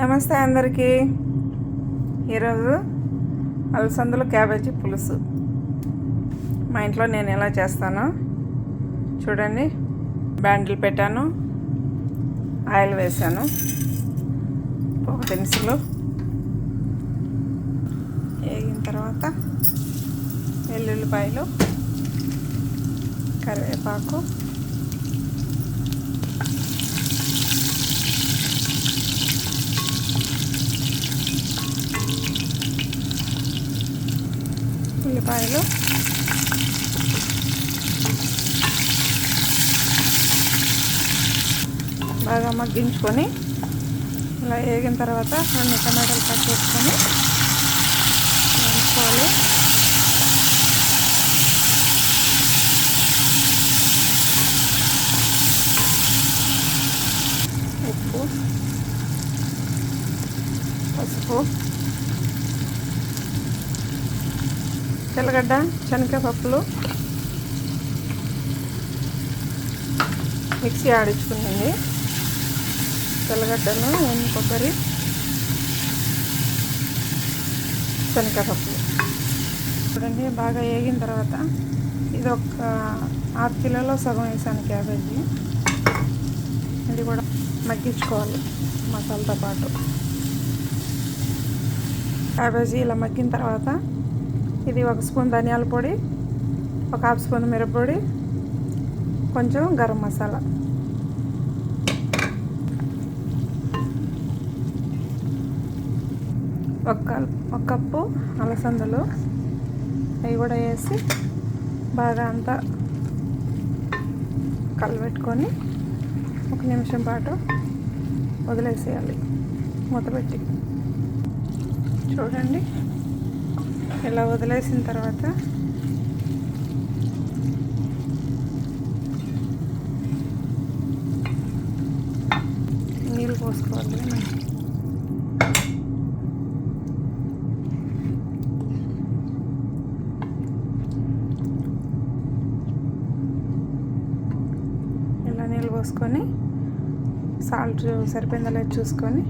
నమస్తే అందరికీ. ఈరోజు అలసందలు క్యాబేజీ పులుసు. మా ఇంట్లో నేను ఎలా చేస్తాను చూడండి. బ్యాండిల్ పెట్టాను. ఆయిల్ వేసాను. ఒక దినుసులు వేగిన తర్వాత వెల్లుల్లిపాయలు కరివేపాకు ఉల్లిపాయలు. బాగా మగ్గించుకొని ఇలా వేగిన తర్వాత రెండు టమాటాలు కట్ చేసుకొని వేసుకోవాలి ఉప్పు పసుపు తెల్లగడ్డ శనగపప్పులు. మిక్సీ ఆడించుకుందండి తెల్లగడ్డలు ఎన్ని కొబ్బరి శనగపప్పులు. చూడండి బాగా వేగిన తర్వాత ఇది ఒక హాఫ్ కిలోలో సగం వేసాను క్యాబేజీ. ఇది కూడా మగ్గించుకోవాలి మసాలాతో పాటు. క్యాబేజీ ఇలా మగ్గిన తర్వాత ఇది ఒక స్పూన్ ధనియాల పొడి ఒక హాఫ్ స్పూన్ మిరప్పొడి కొంచెం గరం మసాలా. ఒక ఒక కప్పు అలసందలు అవి కూడా వేసి బాగా అంతా కలబెట్టుకొని ఒక నిమిషం పాటు వదిలేసేయాలి మూత పెట్టి. చూడండి. ఇలా వదిలేసిన తర్వాత నీళ్ళు పోసుకోవాలి ఇలా నీళ్ళు పోసుకొని సాల్ట్ సరిపోయిందో చూసుకొని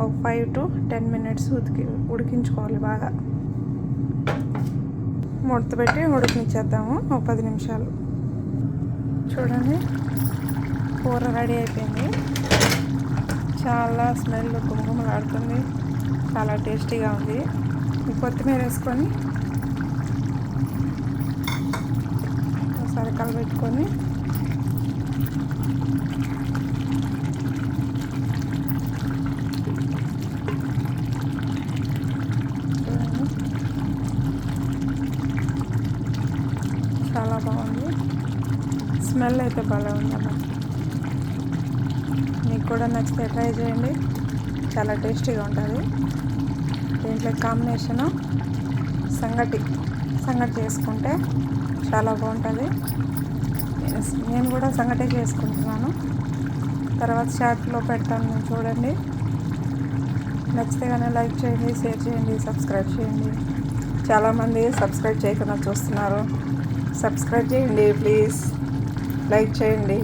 ఒక ఫైవ్ టు టెన్ మినిట్స్ ఉతికి ఉడికించుకోవాలి బాగా. మూడత పెట్టి ఉడికించేద్దాము ఒక పది నిమిషాలు. చూడండి. కూర రెడీ అయిపోయింది. చాలా స్మెల్ కుంకుమలాడుతుంది చాలా టేస్టీగా ఉంది. కొత్తిమీర వేసుకొని ఒకసారి కలబెట్టుకొని చూడండి చాలా బాగుంది. స్మెల్ అయితే భలే ఉందన్నమాట మీకు కూడా నచ్చితే ట్రై చేయండి. చాలా టేస్టీగా ఉంటుంది. దీంట్లో కాంబినేషను సంగటి సంగటి చేసుకుంటే చాలా బాగుంటుంది. నేను- నేను కూడా సంగటి చేసుకుంటున్నాను. తర్వాత షార్ట్లో పెడతాను నేను చూడండి. నచ్చితే కానీ లైక్ చేయండి షేర్ చేయండి సబ్స్క్రైబ్ చేయండి. చాలామంది సబ్స్క్రైబ్ చేయకుండా చూస్తున్నారు. సబ్స్క్రైబ్ చేయండి ప్లీజ్ లైక్ చేయండి.